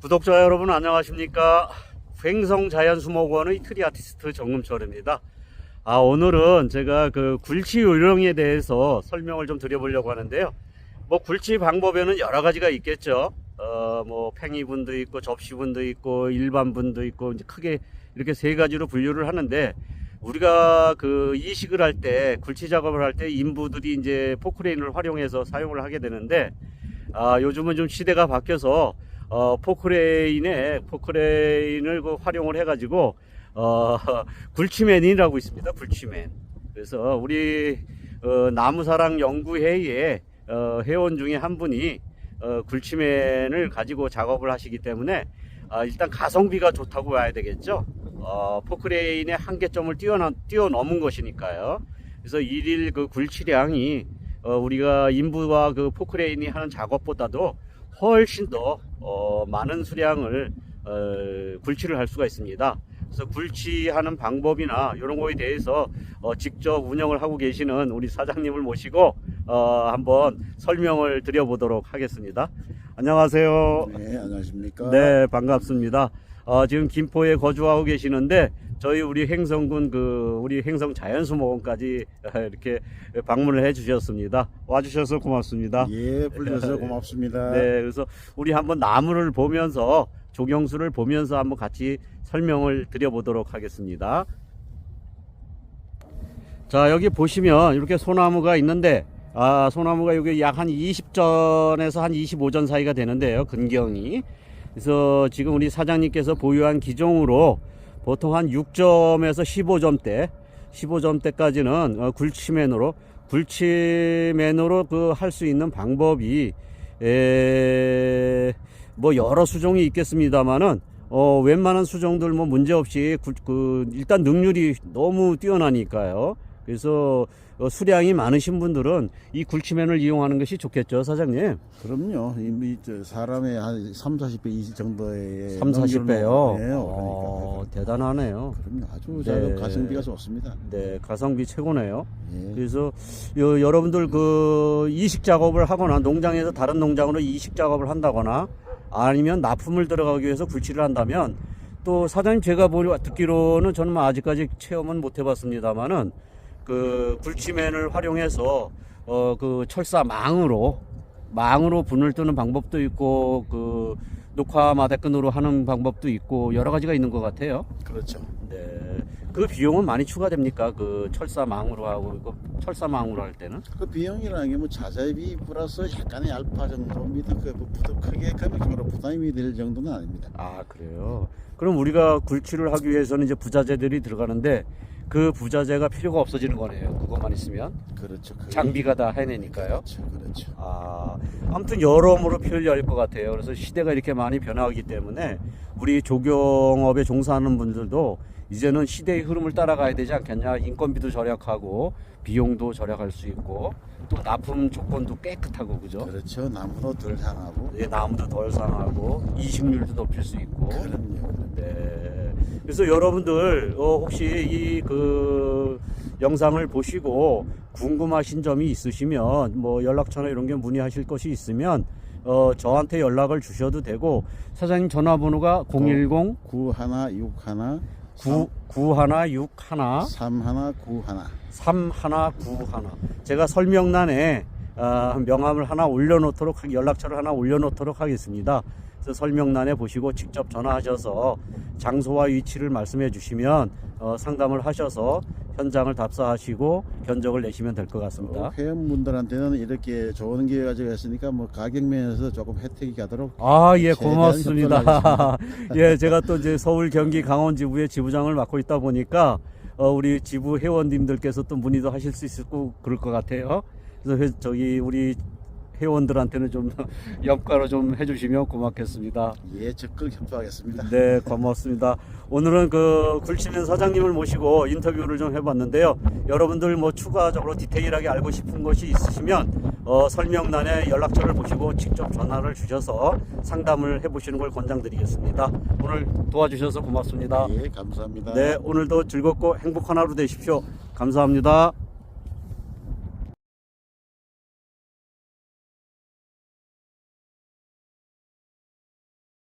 구독자 여러분 안녕하십니까? 횡성자연수목원의 트리 아티스트 정금철입니다. 아 오늘은 제가 그 굴치 요령에 대해서 설명을 좀 드려보려고 하는데요. 뭐 굴치 방법에는 여러 가지가 있겠죠. 어 뭐 팽이분도 있고 접시분도 있고 일반분도 있고 이제 크게 이렇게 세 가지로 분류를 하는데 우리가 그 이식을 할 때 굴치 작업을 할 때 인부들이 이제 포크레인을 활용해서 사용을 하게 되는데 아 요즘은 좀 시대가 바뀌어서 어, 포크레인에 포크레인을 그 활용을 해가지고 어, 굴치맨이라고 있습니다. 굴치맨. 그래서 우리 어, 나무사랑 연구회의에 어, 회원 중에 한 분이 어, 굴치맨을 가지고 작업을 하시기 때문에 아, 일단 가성비가 좋다고 봐야 되겠죠. 어, 포크레인의 한계점을 뛰어넘, 뛰어넘은 것이니까요. 그래서 일일 그 굴치량이 어, 우리가 인부와 그 포크레인이 하는 작업보다도 훨씬 더 어, 많은 수량을 어, 굴치를 할 수가 있습니다. 그래서 굴치하는 방법이나 이런 거에 대해서 어, 직접 운영을 하고 계시는 우리 사장님을 모시고 어, 한번 설명을 드려보도록 하겠습니다. 안녕하세요. 네, 안녕하십니까? 네, 반갑습니다. 어, 지금 김포에 거주하고 계시는데 저희 우리 행성군 그 우리 행성 자연수목원까지 이렇게 방문을 해 주셨습니다. 와 주셔서 고맙습니다. 예, 불러서 고맙습니다. 네, 그래서 우리 한번 나무를 보면서 조경수를 보면서 한번 같이 설명을 드려보도록 하겠습니다. 자, 여기 보시면 이렇게 소나무가 있는데, 아, 소나무가 여기 약 한 20전에서 한 25전 사이가 되는데요, 근경이. 그래서 지금 우리 사장님께서 보유한 기종으로 보통 한 6점에서 15점대, 15점대까지는 어, 굴치맨으로, 굴치맨으로 그 할 수 있는 방법이, 에, 뭐 여러 수종이 있겠습니다만은, 어, 웬만한 수종들 뭐 문제 없이 굴- 그, 일단 능률이 너무 뛰어나니까요. 그래서 어, 수량이 많으신 분들은 이 굴치맨을 이용하는 것이 좋겠죠, 사장님. 그럼요. 이, 이, 저, 사람의 한 3, 40배 이 정도의 3, 40배요. 네, 어, 그러니까. 대단하네요. 그럼요. 아주 네. 저 가성비가 좋습니다. 네, 가성비 최고네요. 예. 그래서 여, 여러분들 그 이식 작업을 하거나 농장에서 다른 농장으로 이식 작업을 한다거나 아니면 납품을 들어가기 위해서 굴치를 한다면 또 사장님 제가 보니 듣기로는 저는 뭐 아직까지 체험은 못 해봤습니다만은 그 굴치맨을 활용해서 어 그 철사 망으로 망으로 분을 뜨는 방법도 있고 그 녹화 마대끈으로 하는 방법도 있고 여러 가지가 있는 것 같아요. 그렇죠. 네. 그 비용은 많이 추가됩니까? 그 철사망으로 하고 그 철사망으로 할 때는? 그 비용이라는 게 뭐 자재비 플러스 약간의 알파 정도입니다. 그 뭐, 부담- 크게 금액적으로 부담이 될 정도는 아닙니다. 아, 그래요. 그럼 우리가 굴치를 하기 위해서는 이제 부자재들이 들어가는데 그 부자재가 필요가 없어지는 거네요. 그것만 있으면 그렇죠. 그게- 장비가 다 해내니까요. 그렇죠. 그렇죠. 아, 아무튼 여러모로 편리할 것 같아요. 그래서 시대가 이렇게 많이 변화하기 때문에 우리 조경업에 종사하는 분들도 이제는 시대의 흐름을 따라가야 되지 않겠냐. 인건비도 절약하고 비용도 절약할 수 있고 또 납품 조건도 깨끗하고 그죠? 그렇죠. 나무도 덜 상하고. 예, 나무도 덜 상하고 이식률도 높일 수 있고. 그럼요. 네. 그래서 여러분들 어, 혹시 이 그 영상을 보시고 궁금하신 점이 있으시면 뭐 연락처나 이런 게 문의하실 것이 있으면 어, 저한테 연락을 주셔도 되고 사장님 전화번호가 010 9161 9 9161 3191 3191 제가 설명란에 아, 명함을 하나 올려놓도록 하- 연락처를 하나 올려놓도록 하겠습니다. 그래서 설명란에 보시고 직접 전화하셔서 장소와 위치를 말씀해 주시면 어, 상담을 하셔서 현장을 답사하시고 견적을 내시면 될 것 같습니다. 어, 회원분들한테는 이렇게 좋은 기회가 되었으니까 뭐 가격 면에서 조금 혜택이 가도록 아, 예, 고맙습니다. 예, 제가 또 이제 서울, 경기, 강원 지부의 지부장을 맡고 있다 보니까 어, 우리 지부 회원님들께서 또 문의도 하실 수 있을 거 그럴 것 같아요. 그래서 회, 저기 우리 회원들한테는 좀 염가로 좀 해주시면 고맙겠습니다. 예 적극 협조하겠습니다. 네, 고맙습니다. 오늘은 그 굴치면 사장님을 모시고 인터뷰를 좀 해봤는데요. 여러분들 뭐 추가적으로 디테일하게 알고 싶은 것이 있으시면 어, 설명란에 연락처를 보시고 직접 전화를 주셔서 상담을 해보시는 걸 권장드리겠습니다. 오늘 도와주셔서 고맙습니다. 예 감사합니다. 네, 오늘도 즐겁고 행복한 하루 되십시오. 감사합니다.